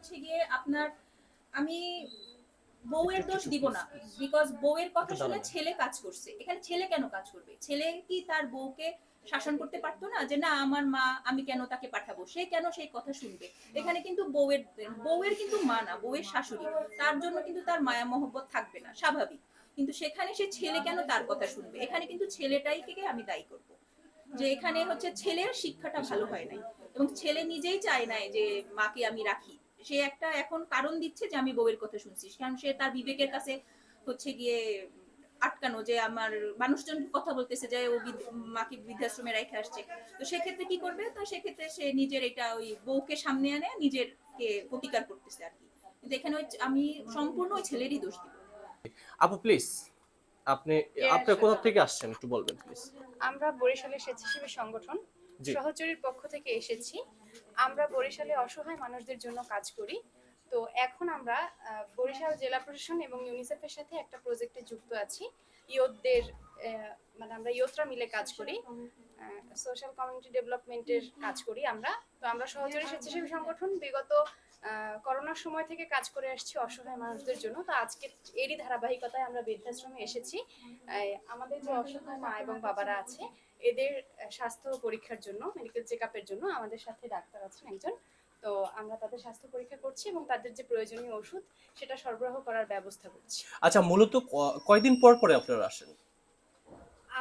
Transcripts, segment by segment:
হচ্ছে গিয়ে আপনার আমি বউয়ের দোষ দিব না বিকজ বউয়ের কথা শুনে ছেলে কাজ করছে। এখানে ছেলে কেন কাজ করবে? ছেলে কি তার বউকে শাসন করতে পারতো না? যে না আমার মা আমি কেন তাকে পাঠাবো? সে কেন সেই কথা শুনবে? এখানে কিন্তু বউয়ের বউয়ের কিন্তু মা না বউয়ের শাশুড়ি। তার জন্য কিন্তু তার মায়া মহব্বত থাকবে না স্বাভাবিক। কিন্তু সেখানে সে ছেলে কেন তার কথা শুনবে? এখানে কিন্তু ছেলেটাই থেকে আমি দায়ী করব। যে এখানে হচ্ছে ছেলের শিক্ষাটা ভালো হয় নাই। এবং ছেলে নিজেই চায় নাই যে মাকে আমি রাখি। সে একটা এখন কারণ দিচ্ছে যে আমি বউয়ের কথা শুনছি। কারণ সে তার বিবেকের কাছে হচ্ছে গিয়ে আটকানো যে আমার মানুষজন কথা বলতেছে যে ও মাকে বৃদ্ধাশ্রমে রেখে আসছে। তো সেক্ষেত্রে কি করবে? তো সেক্ষেত্রে সে নিজের এটা ওই বউকে সামনে আনে নিজের কে প্রতিকার করতেছে আর কি। কিন্তু এখানে ওই আমি সম্পূর্ণ ওই ছেলেরই দোষ দিব। আপু প্লিজ আপনি আপনি কোথা থেকে আসছেন? একটু বলবেন প্লিজ আমরা বরিশালের স্বেচ্ছাসেবী সংগঠন। সহচরীর পক্ষ থেকে এসেছি। আমরা বরিশালে অসহায় মানুষদের জন্য কাজ করি। তো এখন আমরা বরিশাল জেলা প্রশাসন এবং ইউনিসেফের সাথে একটা প্রজেক্টে যুক্ত আছি। ইয়োদদের মানে আমরা ইয়োতরা মিলে কাজ করি। সোশ্যাল কমিউনিটি ডেভেলপমেন্টের কাজ করি আমরা। তো আমরা সহচরী স্বেচ্ছাসেবী সংগঠন বিগত করোনার সময় থেকে কাজ করে আসছি অসহায় মানুষদের জন্য। তো আজকে এরই ধারাবাহিকতায় আমরা বৃদ্ধাশ্রমে এসেছি। আমাদের যে অসহায় মা এবং বাবারা আছে এদের স্বাস্থ্য পরীক্ষার জন্য মেডিকেল চেক জন্য আমাদের সাথে ডাক্তার আছেন একজন। তো আমরা তাদের স্বাস্থ্য পরীক্ষা করছি এবং তাদের যে প্রয়োজনীয় ওষুধ সেটা সরবরাহ করার ব্যবস্থা করছি। আচ্ছা মূলত কয়দিন পর পরে আপনারা আসেন?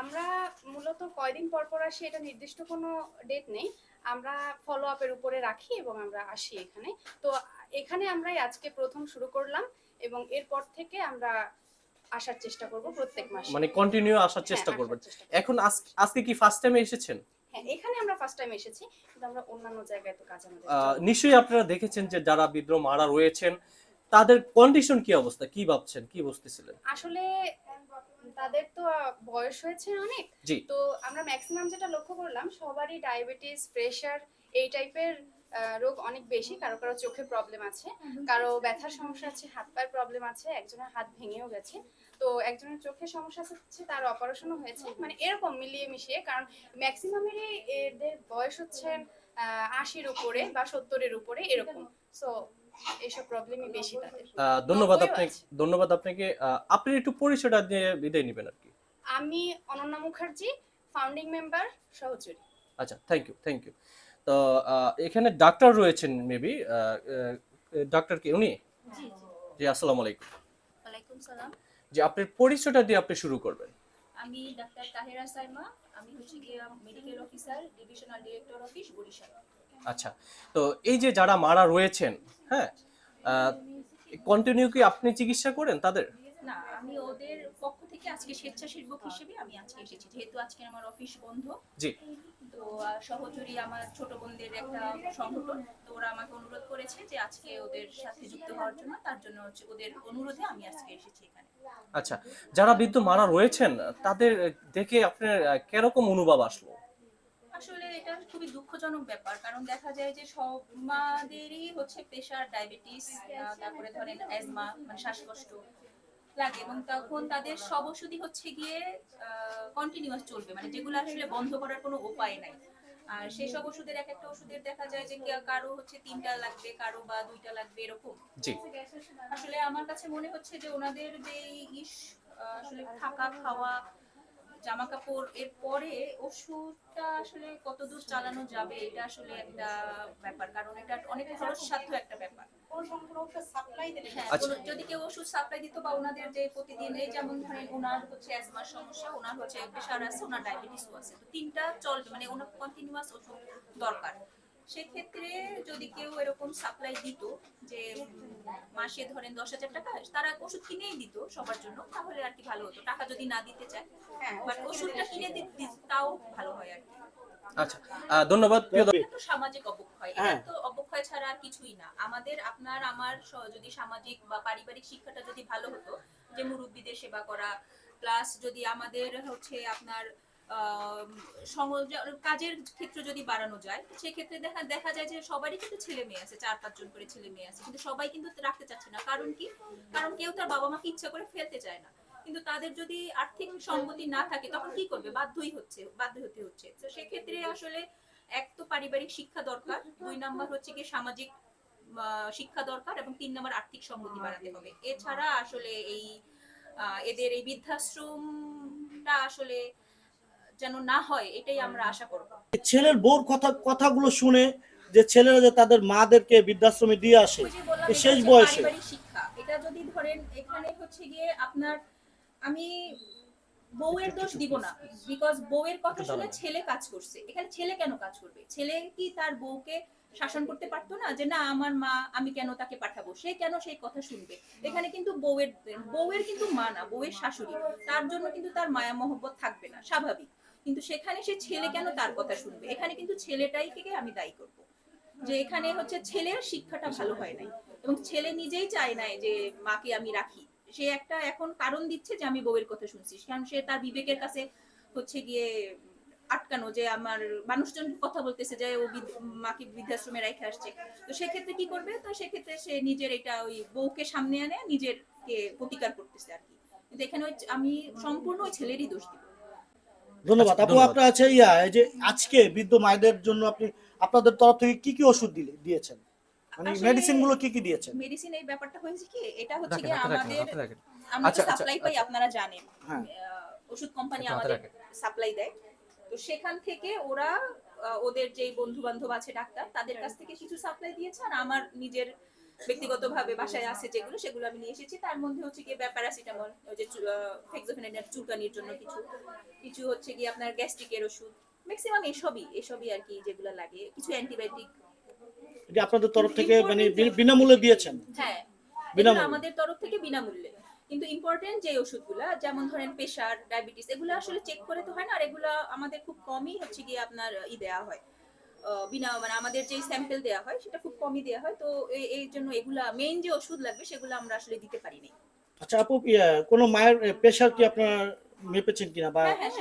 আমরা মূলত কয়দিন পর পর আসি এটা নির্দিষ্ট কোনো ডেট নেই। আমরা ফলো আপের উপরে রাখি এবং আমরা আসি এখানে। তো এখানে আমরাই আজকে প্রথম শুরু করলাম এবং এরপর থেকে আমরা আসার চেষ্টা করব প্রত্যেক মাসে। মানে কন্টিনিউ আসার চেষ্টা হ্যাঁ, করবেন। করব। এখন আজকে কি ফার্স্ট টাইমে এসেছেন? হ্যাঁ এখানে আমরা ফার্স্ট টাইম এসেছি কিন্তু আমরা অন্যান্য জায়গায় তো কাজ আমাদের নিশ্চয়ই আপনারা দেখেছেন যে যারা বিদ্রোহ মারা রয়েছেন তাদের কন্ডিশন কি অবস্থা? কি ভাবছেন? কি বুঝতেছিলেন? আসলে তাদের তো বয়স হয়েছে অনেক। তো আমরা ম্যাক্সিমাম যেটা লক্ষ্য করলাম সবারই ডায়াবেটিস প্রেশার এই টাইপের রোগ অনেক বেশি। কারও কারও চোখে প্রবলেম আছে কারও ব্যথার সমস্যা আছে হাত পায়ের প্রবলেম আছে একজনের হাত ভেঙেও গেছে। তো একজনের চোখের সমস্যা হচ্ছে তার অপারেশনও হয়েছে। মানে এরকম মিলিয়ে মিশিয়ে কারণ ম্যাক্সিমামেরই এদের বয়স হচ্ছে আহ, আশির উপরে বা সত্তরের উপরে এরকম। সো এইসব প্রবলেমই বেশি তাদের। ধন্যবাদ আপনাকে ধন্যবাদ আপনাকে। আহ, আপনি একটু পরিচয়টা দিয়ে বিদায় নেবেন আর কি। আমি অনন্যা মুখার্জি ফাউন্ডিং মেম্বার সহচরী। আচ্ছা থ্যাংক ইউ থ্যাংক ইউ তো এখানে ডাক্তার রয়েছেন মেবি ডাক্তার কি উনি? জি জি। জি আসসালামু আলাইকুম। ওয়ালাইকুম সালাম। যে আপনার পরিচয়টা দিয়ে আপনি শুরু করবেন। আমি ডাক্তার তাহেরা সাইমা আমি হচ্ছে গিয়ে medical officer divisional director office Barishal. আচ্ছা তো এই যে যারা মারা রয়েছেন হ্যাঁ কন্টিনিউ কি আপনি চিকিৎসা করেন তাদের? না আমি ওদের পক্ষ থেকে আজকে স্বেচ্ছাসেবক হিসেবে আমি আজকে এসেছি যেহেতু আজকে আমার অফিস বন্ধ। জি। তো সহচরী আমার ছোট বোনদের একটা সংগঠন তো ওরা আমাকে অনুরোধ করেছে যে আজকে ওদের সাথে যুক্ত হওয়ার জন্য তার জন্য হচ্ছে ওদের অনুরোধে আমি আজকে এসেছি এখানে। আচ্ছা যারা বৃদ্ধ মারা রয়েছেন তাদের দেখে আপনার কীরকম অনুভব আসলো? আসলে এটা খুবই দুঃখজনক ব্যাপার। কারণ দেখা যায় যে সবাদেরই হচ্ছে প্রেশার ডায়াবেটিস তারপরে ধরেন অ্যাজমা মানে শ্বাসকষ্ট লাগে এবং তখন তাদের সব ওষুধই হচ্ছে গিয়ে কন্টিনিউয়াস চলবে। মানে যেগুলো আসলে বন্ধ করার কোনো উপায় নাই। আর সেই সব ওষুধের এক একটা ওষুধের দেখা যায় যে কারও হচ্ছে তিনটা লাগবে কারও বা দুইটা লাগবে এরকম। আসলে আমার কাছে মনে হচ্ছে যে ওনাদের যে ইস আসলে থাকা খাওয়া জামা কাপড় এর পরে ওষুধটা আসলে কতদূর চালানো যাবে এটা আসলে একটা ব্যাপার। কারণ এটা অনেক খরচ সাধ্য একটা ব্যাপার। হ্যাঁ, আচ্ছা। যদি কেউ ওষুধ সাপ্লাই দিত বা ওনাদের যে প্রতিদিন এই যেমন ধরেন ওনার হচ্ছে অ্যাজমার সমস্যা ওনার হচ্ছে প্রেশার আছে ওনার ডায়াবেটিসও আছে। তো তিনটা চলবে মানে ওনার কন্টিনিউয়াস ওষুধ দরকার। সেক্ষেত্রে যদি কেউ এরকম সাপ্লাই দিত যে মাসে ধরেন দশ হাজার টাকা তারা ওষুধ কিনেই দিত সবার জন্য তাহলে আর কি ভালো হতো। টাকা যদি না দিতে চায় বাট ওষুধটা কিনে দি- দি- তাও ভালো হয় আর কি। আচ্ছা ধন্যবাদ প্রিয় সামাজিক অবক্ষয় এটা তো অবক্ষয় ছাড়া আর কিছুই না। আমাদের আপনার আমার যদি সামাজিক বা পারিবারিক শিক্ষাটা যদি ভালো হতো যে মুরব্বীদের সেবা করা প্লাস যদি আমাদের হচ্ছে আপনার কাজের ক্ষেত্র যদি বাড়ানো যায়, সেক্ষেত্রে দেখা দেখা যায় যে সবারই কিন্তু ছেলে মেয়ে আছে, চার পাঁচজন করে ছেলে মেয়ে আছে। কিন্তু সবাই কিন্তু রাখতে চাচ্ছে না। কারণ কি? কারণ কেউ তার বাবা মাকে ইচ্ছা করে ফেলতে চায় না। কিন্তু তাদের যদি আর্থিক সম্মতি না থাকে, তখন কি করবে? বাধ্যই হচ্ছে বাধ্য হতে হচ্ছে। তো সেক্ষেত্রে আসলে এক তো পারিবারিক শিক্ষা দরকার, দুই নাম্বার হচ্ছে কি সামাজিক শিক্ষা দরকার এবং তিন নম্বর আর্থিক সম্মতি বাড়াতে হবে। এছাড়া আসলে এই এদের এই বৃদ্ধাশ্রমটা আসলে যেন না হয় এটাই আমরা আশা করব। ছেলের বউর কথা কথাগুলো শুনে যে ছেলেরা যে তাদের মাদেরকে বৃদ্ধাশ্রমে দিয়ে আসে শেষ বয়সে। শিক্ষা। এটা যদি ধরেন এখানে হচ্ছে গিয়ে আপনার আমি বউয়ের দোষ দিব না বিকজ বউয়ের কথা শুনে ছেলে কাজ করছে। এখানে ছেলে কেন কাজ করবে? ছেলে কি তার বউকে শাসন করতে পারতো না? যে না আমার মা আমি কেন তাকে পাঠাবো? সে কেন সেই কথা শুনবে? এখানে কিন্তু বউয়ের বউয়ের কিন্তু মা না বউয়ের শাশুড়ি। তার জন্য কিন্তু তার মায়া মহব্বত থাকবে না স্বাভাবিক। কিন্তু সেখানে সে ছেলে কেন তার কথা শুনবে? এখানে কিন্তু ছেলেটাই থেকে আমি দায়ী করব। যে এখানে হচ্ছে ছেলের শিক্ষাটা ভালো হয় নাই এবং ছেলে নিজেই চায় নাই যে মাকে আমি রাখি। সে একটা এখন কারণ দিচ্ছে যে আমি বউয়ের কথা শুনছি। কারণ সে তার বিবেকের কাছে হচ্ছে গিয়ে আটকানো যে আমার মানুষজন কথা বলতেছে যে ও মাকে বৃদ্ধাশ্রমে রেখে আসছে। তো সেক্ষেত্রে কি করবে? তো সেক্ষেত্রে সে নিজের এটা ওই বউকে সামনে আনে নিজের কে প্রতিকার করতেছে আর কি। কিন্তু এখানে আমি সম্পূর্ণ ছেলেরই দোষ দিব। ধন্যবাদ। আচ্ছা, আপু আপনার আছে ইয়া এই যে আজকে বৃদ্ধ মায়েদের জন্য আপনি আপনাদের তরফ থেকে কি কি ওষুধ দিলে দিয়েছেন? মানে মেডিসিনগুলো কি কি দিয়েছেন? মেডিসিন এই ব্যাপারটা হয়েছে কি এটা হচ্ছে কি আমাদের আমরা আচ্ছা, আচ্ছা, সাপ্লাই পাই আচ্ছা। আপনারা জানেন। হ্যাঁ। আহ, ওষুধ কোম্পানি আমাদের সাপ্লাই দেয়। তো সেখান থেকে ওরা আহ, ওদের যেই বন্ধু বান্ধব আছে ডাক্তার তাদের কাছ থেকে কিছু সাপ্লাই দিয়েছে আর আমার নিজের ব্যক্তিগতভাবে বাসায় আছে যেগুলো সেগুলো আমি নিয়ে এসেছি। তার মধ্যে হচ্ছে গিয়ে প্যারাসিটামল ওই যে ফেক্সোফেনাইনের চুলকানির জন্য কিছু। কিছু হচ্ছে গিয়ে আপনার গ্যাস্ট্রিকের ওষুধ। ম্যাক্সিমাম এসবই এসবই আর কি যেগুলো লাগে। কিছু অ্যান্টিবায়োটিক এটা আপনাদের তরফ থেকে মানে বিনামূল্যে দিয়েছেন? হ্যাঁ বিনামূল্যে? আমাদের তরফ থেকে বিনামূল্যে। কিন্তু ইম্পর্টেন্ট যে ওষুধগুলো যেমন ধরেন প্রেশার ডায়াবেটিস এগুলো আসলে চেক করে তো হয় না। আর এগুলো আমাদের খুব কমই হচ্ছে গিয়ে আপনার ই দেওয়া হয়। বিনা মানে আমাদের যে স্যাম্পল দেওয়া হয় সেটা খুব কমই দেওয়া হয়। তো এই- জন্য এগুলা মেইন যে ওষুধ লাগবে সেগুলো আমরা আসলে দিতে পারিনি আচ্ছা আপু ইয়া, কোনো মায়ের প্রেশার কি আপনার মেপেছেন কিনা বা হ্যাঁ হ্যাঁ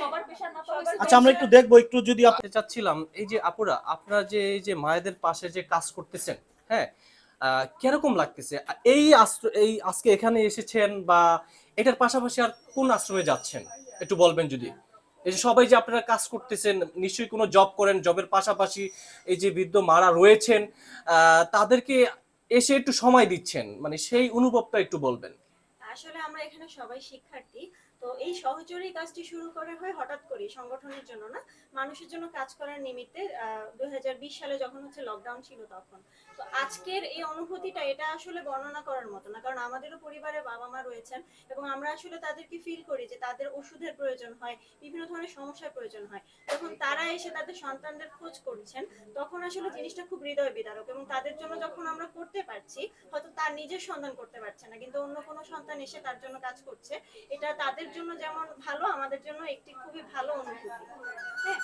আচ্ছা আমরা একটু দেখব একটু যদি আপ- জানতে চাচ্ছিলাম এই যে আপুরা আপনারা যে এই যে মায়েদের পাশে যে কাজ করতেছেন হ্যাঁ আহ, কীরকম লাগতেছে? এই এই আজকে এখানে এসেছেন বা এটার পাশাপাশি আর কোন আশ্রমে যাচ্ছেন? একটু বলবেন যদি। এই যে সবাই যে আপনারা কাজ করতেছেন, নিশ্চয়ই কোনো জব করেন জবের পাশাপাশি এই যে বৃদ্ধ মারা রয়েছেন তাদেরকে এসে একটু সময় দিচ্ছেন মানে সেই অনুভবটা একটু বলবেন। আসলে আমরা এখানে সবাই শিক্ষার্থী তো এই সহচরী কাজটি শুরু করা হয় হঠাৎ করে সংগঠনের জন্য না? মানুষের জন্য কাজ করার নিমিত্তে দুই সালে যখন হচ্ছে লকডাউন ছিল তখন। তো আজকের এই অনুভূতিটা, এটা আসলে বর্ণনা করার মতো না। কারণ আমাদেরও পরিবারে বাবা মা রয়েছেন এবং আমরা আসলে তাদেরকে ফিল করি যে তাদের ওষুধের প্রয়োজন হয়, বিভিন্ন ধরনের সমস্যার প্রয়োজন হয়। যখন তারা এসে তাদের সন্তানদের খোঁজ করছেন, তখন আসলে জিনিসটা খুব হৃদয় বিদারক এবং তাদের জন্য যখন আমরা করতে পারছি, হয়তো তার নিজের সন্তান করতে পারছে না, কিন্তু অন্য কোনো সন্তান এসে তার জন্য কাজ করছে, এটা তাদের জন্য যেমন ভালো আমাদের জন্য একটি খুবই ভালো অনুভূতি। হ্যাঁ?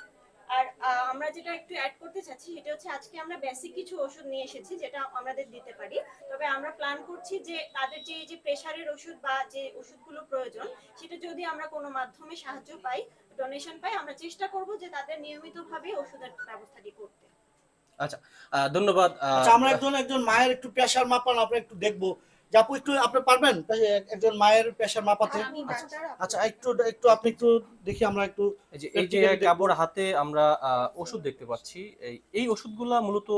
আর আমরা যেটা একটু অ্যাড করতে চাচ্ছি সেটা হচ্ছে আজকে আমরা বেসিক কিছু ওষুধ নিয়ে এসেছি যেটা আমাদের দিতে পারি। তবে আমরা প্ল্যান করছি যে তাদের যে যে প্রেশারের ওষুধ বা যে ওষুধগুলো প্রয়োজন সেটা যদি আমরা কোনো মাধ্যমে সাহায্য পাই ডোনেশন পাই আমরা চেষ্টা করব যে তাদের নিয়মিতভাবে ওষুধের ব্যবস্থাটি করতে। আচ্ছা ধন্যবাদ আচ্ছা আমরা একজন একজন মায়ের একটু প্রেশার মাপান আমরা একটু দেখব আপু একটু আপনি পারবেন? একজন মায়ের প্রেশার মাপাতে? আচ্ছা একটু একটু আপনি একটু দেখি আমরা একটু এই যে। কাবর হাতে আমরা আহ, ওষুধ দেখতে পাচ্ছি। এই এই ওষুধগুলা মূলত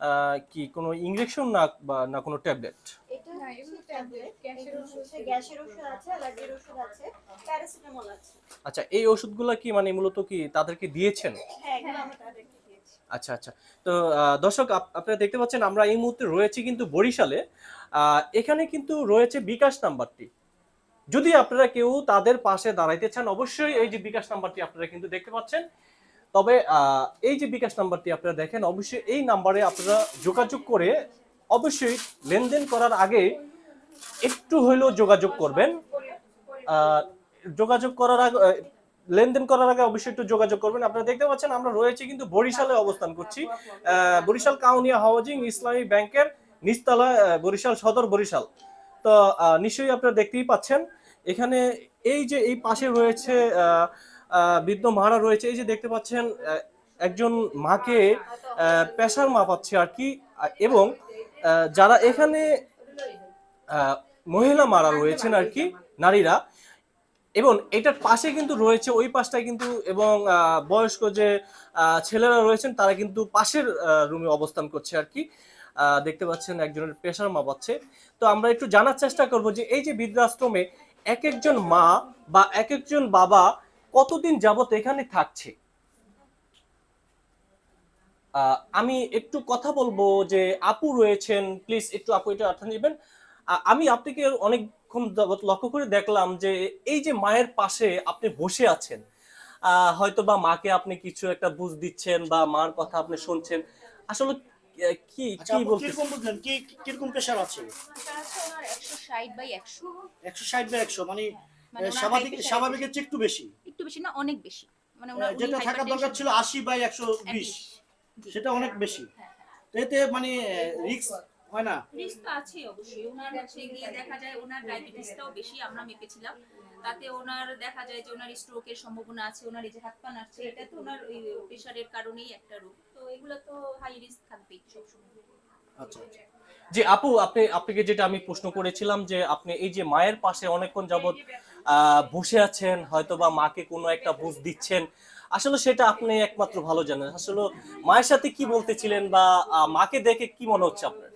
আহ, কি কোনো ইনজেকশন না বা না কোনো ট্যাবলেট এটা হচ্ছে ট্যাবলেট গ্যাসের ওষুধ। গ্যাসের ওষুধ আছে অ্যালার্জির ওষুধ আছে প্যারাসিটামল আছে। আচ্ছা এই ওষুধগুলা কি মানে মূলত কি তাদেরকে দিয়েছেন? হ্যাঁ আচ্ছা আচ্ছা। তো দর্শক, আপ- আপনারা দেখতে পাচ্ছেন আমরা এই মুহূর্তে রয়েছি কিন্তু বরিশালে। এখানে কিন্তু রয়েছে বিকাশ নাম্বারটি। যদি আপনারা কেউ তাদের পাশে দাঁড়াইতে চান, অবশ্যই এই যে বিকাশ নাম্বারটি আপনারা কিন্তু দেখতে পাচ্ছেন। তবে এই যে বিকাশ নাম্বারটি আপনারা দেখেন, অবশ্যই এই নাম্বারে আপনারা যোগাযোগ করে অবশ্যই লেনদেন করার আগে একটু হইলেও যোগাযোগ করবেন। যোগাযোগ করার আগে লেনদেন করার আগে অবশ্যই একটু যোগাযোগ করবেন। আপনারা দেখতে পাচ্ছেন আমরা রয়েছে কিন্তু বরিশালে অবস্থান করছি। বরিশাল কাউনিয়া হাউজিং ইসলামী ব্যাংকের নিচতলা বরিশাল সদর বরিশাল। তো নিশ্চয়ই আপনারা দেখতেই পাচ্ছেন। এখানে এই যে এই পাশে রয়েছে বৃদ্ধ মারা রয়েছে, এই যে দেখতে পাচ্ছেন একজন মাকে প্রেশার মাপাচ্ছে আর কি এবং যারা এখানে মহিলা মারা রয়েছেন আর কি, নারীরা এবং এটার পাশে কিন্তু রয়েছে, ওই পাশটায় কিন্তু এবং বয়স্ক যে ছেলেরা রয়েছেন, তারা কিন্তু পাশের রুমে অবস্থান করছে আর কি। দেখতে পাচ্ছেন একজনের প্রেশার মাপাচ্ছে। তো আমরা একটু জানার চেষ্টা করব যে, এই যে বৃদ্ধাশ্রমে এক একজন মা বা এক একজন বাবা কতদিন যাবত এখানে থাকছে? আমি একটু কথা বলব যে, আপু রয়েছেন প্লিজ একটু আপু এটা অর্থ নেবেন। আমি আপনাকে অনেকক্ষণ লক্ষ্য করে দেখলাম যে এই যে মায়ের পাশে আপনি বসে আছেন হয়তো বা মাকে আপনি কিছু একটা বুঝ দিচ্ছেন বা মার কথা আপনি শুনছেন আসলে কি আচ্ছা কি বলতে কীরকম বুঝলেন? কি কীরকম প্রেশার আছে ওনার বাই মানে মানে আহ, ওনার স্বাভাবিক স্বাভাবিকের চেয়ে একটু বেশি। একটু বেশি না অনেক বেশি। মানে ওনার যেটা থাকার দরকার ছিল আশি বাই একশো বিশ। জি। সেটা অনেক বেশি। হ্যাঁ, হ্যাঁ। এতে মানে রিস্ক হয় না? রিস্ক তো আছেই অবশ্যই। ওনার হচ্ছে গিয়ে দেখা যায় ওনার ডায়াবেটিসটাও বেশি আমরা মেপেছিলাম। তাতে ওনার দেখা যায় যে ওনার স্ট্রোকের সম্ভাবনা আছে ওনার এই যে হাত পা নাড়ছে এটা তো ওনার ওই প্রেশারের কারণেই একটা রোগ। তো এগুলো তো হাই রিস্ক থাকবেই সবসময়। আচ্ছা আচ্ছা। যে আপু আপনি আপনাকে যেটা আমি প্রশ্ন করেছিলাম যে আপনি এই যে মায়ের পাশে অনেকক্ষণ যাবত আহ, বসে আছেন হয়তো বা মাকে কোনো একটা বুঝ দিচ্ছেন আসলে সেটা আপনি একমাত্র ভালো জানেন। আসলে মায়ের সাথে কি বলতেছিলেন বা মাকে দেখে কি মনে হচ্ছে আপনার?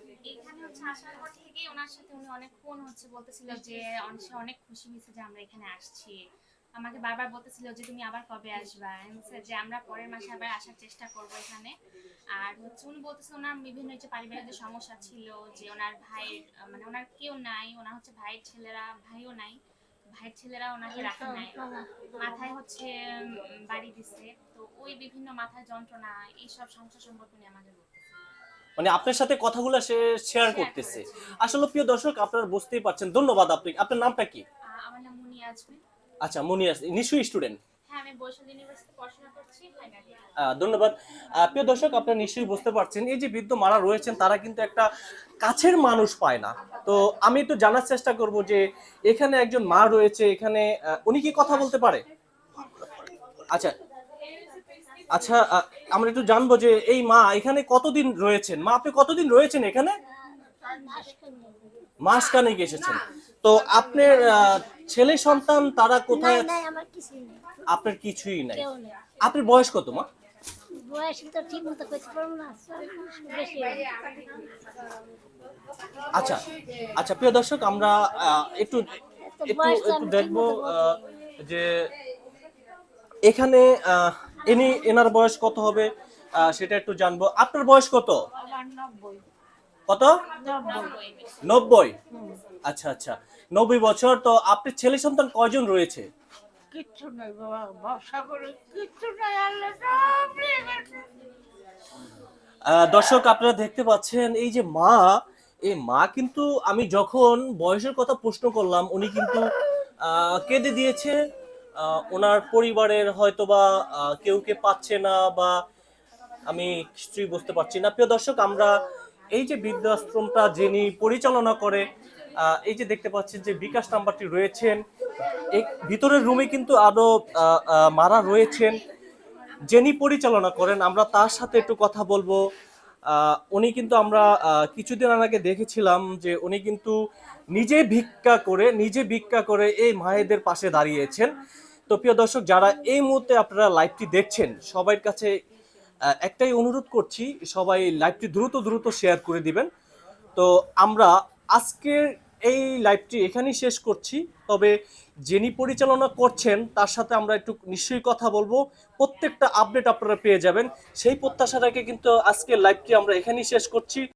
আসার পর থেকে ওনার সাথে উনি অনেকক্ষণ হচ্ছে বলতেছিল যে সে অনেক খুশি হয়েছে যে আমরা এখানে আসছি। আমাকে বারবার বলতেছিল যে তুমি আবার কবে আসবা? যে আমরা পরের মাসে আবার আসার চেষ্টা করব এখানে। আর হচ্ছে উনি ওনার বিভিন্ন যে পারিবারিক সমস্যা ছিল যে ওনার ভাইয়ের মানে ওনার কেউ নাই ওনার হচ্ছে ভাইয়ের ছেলেরা ভাইও নাই ভাইয়ের ছেলেরা ওনাকে রাখে নাই। মাথায় হচ্ছে বাড়ি দিছে। তো ওই বিভিন্ন মাথায় যন্ত্রণা এইসব সমস্যা সম্পর্কে উনি বলতেছে মানে আপনার সাথে কথাগুলো সে শেয়ার করতেছে। আসলে প্রিয় দর্শক আপনারা বুঝতেই পারছেন। ধন্যবাদ আপনি আপনার নামটা কি? আমার নাম মুনি আজমি আচ্ছা নিশ্চয়ই স্টুডেন্ট হ্যাঁ ধন্যবাদ। প্রিয় দর্শক আপনারা নিশ্চয়ই বুঝতে পারছেন এই যে বৃদ্ধ মারা রয়েছেন তারা কিন্তু একটা কাছের মানুষ পায় না। তো আমি একটু জানার চেষ্টা করব যে এখানে একজন মা রয়েছে এখানে উনি কি কথা বলতে পারে? আচ্ছা আচ্ছা আমরা একটু জানব যে এই মা এখানে কতদিন রয়েছেন? মা আপনি কতদিন রয়েছেন এখানে? মাস কানেক এসেছেন। তো আপনার ছেলে সন্তান তারা কোথায় আপনার কিছুই নাই। আপনার বয়স কত মা? বেশি আচ্ছা আচ্ছা প্রিয় দর্শক আমরা একটু একটু দেখব যে এখানে আহ, ইনি এনার বয়স কত হবে? সেটা একটু জানব। আপনার বয়স কত? কত? নব্বই। আচ্ছা আচ্ছা। নব্বই বছর। তো আপনার ছেলে সন্তান কয়জন রয়েছে? কিচ্ছু নাই বাবা ভরসা করে কিচ্ছু নাই আল্লাহ সব নিয়ে গেছে। আহ, দর্শক আপনারা দেখতে পাচ্ছেন এই যে মা এই মা কিন্তু আমি যখন বয়সের কথা প্রশ্ন করলাম উনি কিন্তু কেঁদে দিয়েছে। ওনার পরিবারের হয়তো বা কেউ কে পাচ্ছে না বা আমি কিছুই বুঝতে পারছি না। প্রিয় দর্শক আমরা এই যে বৃদ্ধাশ্রমটা যিনি পরিচালনা করে এই যে দেখতে পাচ্ছেন যে বিকাশ নাম্বারটি রয়েছেন। ভিতরের রুমে কিন্তু আরও আহ, আহ, মারা রয়েছেন যিনি পরিচালনা করেন। আমরা তার সাথে একটু কথা বলব। উনি কিন্তু আমরা কিছুদিন আগে দেখেছিলাম যে উনি কিন্তু নিজে ভিক্ষা করে, নিজে ভিক্ষা করে এই মায়েদের পাশে দাঁড়িয়েছেন। তো প্রিয় দর্শক, যারা এই মুহূর্তে আপনারা লাইভটি দেখছেন সবার কাছে একটাই অনুরোধ করছি, সবাই লাইভটি দ্রুত দ্রুত শেয়ার করে দিবেন। তো আমরা আজকের এই লাইভটি এখানেই শেষ করছি। তবে যিনি পরিচালনা করছেন, তার সাথে আমরা একটু নিশ্চয়ই কথা বলব। প্রত্যেকটা আপডেট আপনারা পেয়ে যাবেন। সেই প্রত্যাশা রেখে কিন্তু আজকের লাইভটি আমরা এখানেই শেষ করছি।